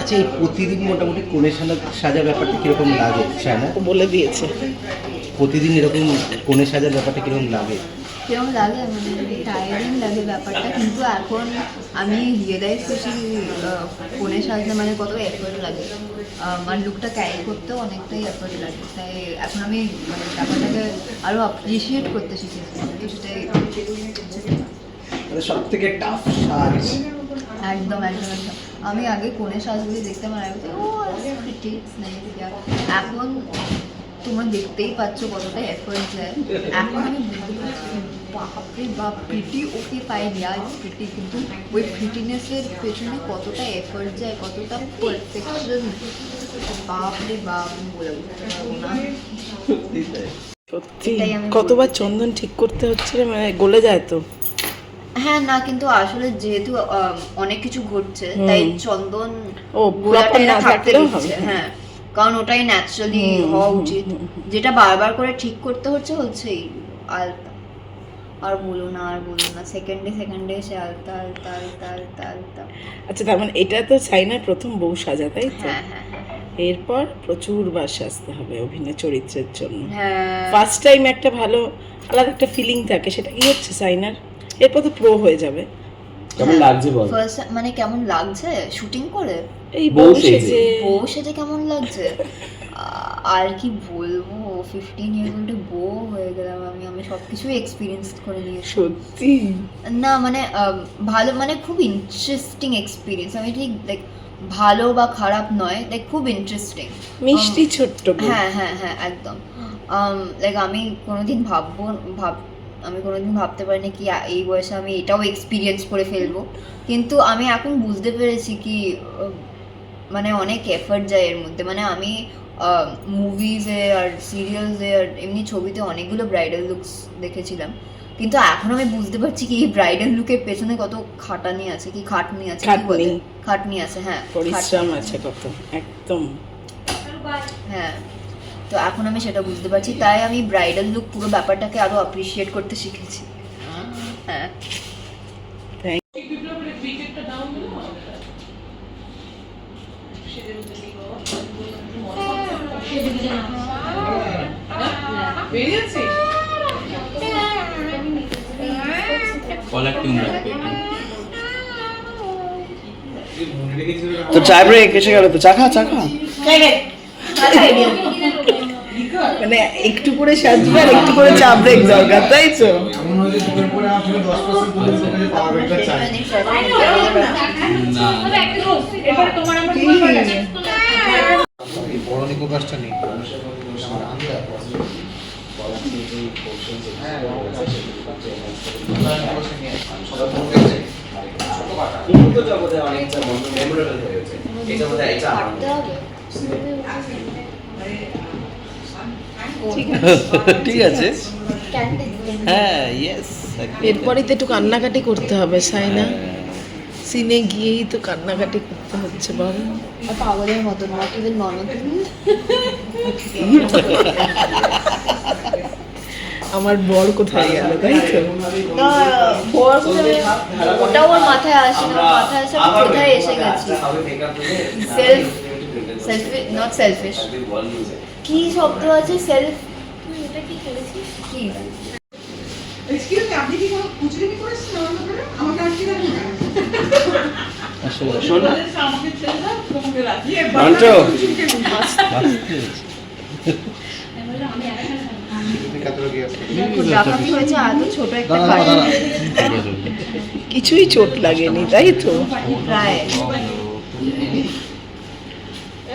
আচ্ছা এই প্রতিদিন মোটামুটি কোণে সাজা সাজার ব্যাপারটা কীরকম লাগে সায়না বলে দিয়েছে। প্রতিদিন এরকম কোণে সাজার ব্যাপারটা কীরকম লাগে? কিরম লাগে? মানে টায়ারিং লাগে ব্যাপারটা। কিন্তু এখন আমি রিয়েলাইজ করছি আহ, ফোনে সাজতে মানে কত এফোর্ট লাগে। আমার লুকটা ক্যারি করতেও অনেকটাই এফোর্ট লাগে। তাই এখন আমি মানে ব্যাপারটাকে আরও অ্যাপ্রিসিয়েট করতে শিখেছি। তো সেটাই। মানে সব থেকে টাফ সাজ। একদম একদম একদম। আমি আগে কোণে সাজগুলি দেখতাম আর আমি ও এখন তোমরা দেখতেই পাচ্ছ কতটা এফোর্ট যায় এখন আমি বাপরে বাপ প্রিটি ওকে পাইনি আর প্রিটি কিন্তু ওই প্রিটিনেসের পেছনে কতটা এফোর্ট যায় কতটা পারফেকশন বাপরে বাপ বলে বুঝতে পারব না। সত্যি কতবার চন্দন ঠিক করতে হচ্ছে রে, মানে গলে যায় তো। হ্যাঁ না কিন্তু আসলে যেহেতু অনেক কিছু ঘটছে তাই চন্দন ও, থাকতে হবে। হ্যাঁ। কারণ ওটাই ন্যাচারালি হওয়া উচিত। যেটা বারবার করে ঠিক করতে হচ্ছে হচ্ছেই আলতা। আর বলো না আর বলো না সেকেন্ডে সেকেন্ডে সে আলতা আলতা আলতা আলতা আলতা। আচ্ছা তার মানে এটা তো সাইনার প্রথম বউ সাজা তাই তো? হ্যাঁ হ্যাঁ হ্যাঁ এরপর প্রচুর বার সাজতে হবে অভিনয় চরিত্রের জন্য। হ্যাঁ। ফার্স্ট টাইম একটা ভালো আলাদা একটা ফিলিং থাকে সেটা কি হচ্ছে সাইনার এরপর তো প্রো হয়ে যাবে। কেমন লাগছে বল? ফার্স্ট মানে কেমন লাগছে? শুটিং করে? এই বউ সেজে। বউ সেজে কেমন লাগছে? আর কি বলব? ফিফটিন ইয়ার্স ওল্ডে বউ হয়ে গেলাম আমি। আমি সব কিছুই এক্সপিরিয়েন্স করে নিয়েছি। সত্যি? না মানে ভালো মানে খুব ইন্টারেস্টিং এক্সপিরিয়েন্স আমি ঠিক লাইক ভালো বা খারাপ নয় লাইক খুব ইন্টারেস্টিং মিষ্টি ছোট্ট হ্যাঁ হ্যাঁ হ্যাঁ একদম। লাইক আমি কোনোদিন ভাববো ভাব আমি কোনোদিন ভাবতে পারিনি কি এই বয়সে আমি এটাও এক্সপিরিয়েন্স করে ফেলব। কিন্তু আমি এখন বুঝতে পেরেছি কি মানে অনেক এফর্ট যায় এর মধ্যে। মানে আমি মুভিজে আর সিরিয়ালসে আর এমনি ছবিতে অনেকগুলো ব্রাইডাল লুকস দেখেছিলাম। কিন্তু এখন আমি বুঝতে পারছি কি এই ব্রাইডাল লুকের পেছনে কত খাটানি আছে কি খাটনি আছে কি বলে? খাটনি। আছে হ্যাঁ পরিশ্রম আছে কত একদম। হ্যাঁ। তো এখন আমি সেটা বুঝতে পারছি তাই আমি ব্রাইডাল লুক পুরো ব্যাপারটাকে আরও অ্যাপ্রিসিয়েট করতে শিখেছি। হ্যাঁ। তো চাই ব্রেক এসে গেল তো চা খা চা খা। মানে একটু করে সাজবে আর একটু করে চা ব্রেক দরকার তাই তো? বড় নিকো কাজটা নেই জগতে অনেকটা মেমোরেবল হয়ে গেছে। এটা এটা আমার কাটতে হবে ঠিক আছে। হ্যাঁ ইয়েস এরপরেই তো একটু কান্নাকাটি করতে হবে সাইনা সিনে গিয়েই তো কান্নাকাটি করতে হচ্ছে বল। পাগলের মতো নট ইভেন নর্মাল আমার বর কোথায় গেল তাই তো? ওটাও ওর মাথায় আসে না মাথায় আসে কোথায় এসে গেছি? সেলফ সেলফি নট সেলফিশ কি শব্দ আছে সেলফ এটা কি করেছিস কি এক্সকিউজ মি আপনি কোনো করেছেন আমাকে কিছুই চোট লাগেনি তাই তো প্রায়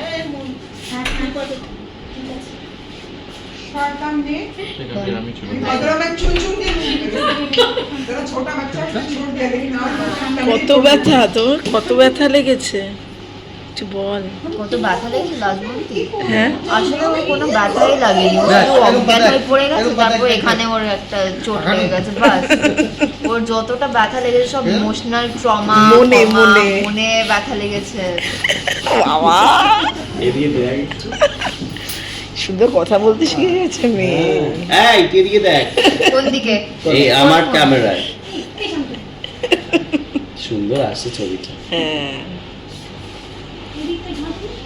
কত ব্যথা তোর কত ব্যথা লেগেছে? একটু বল। কত ব্যথা লেগেছে লাজবন্তী হ্যাঁ? আসলে ওর কোনো ব্যথাই লাগেনি। ও শুধু অজ্ঞান হয়ে পড়ে গেছে তারপর এখানে ওর একটা চোট লেগে গেছে বাস ওর যতটা ব্যথা লেগেছে সব ইমোশনাল ট্রমা মনে, মনে। মনে ব্যথা লেগেছে। বাবা। সুন্দর কথা বলতে শিখে গেছে মেয়ে। এই এদিকে দেখ। কোন দিকে? এই আমার ক্যামেরায়। সুন্দর আসছে ছবিটা। হ্যাঁ। think my people.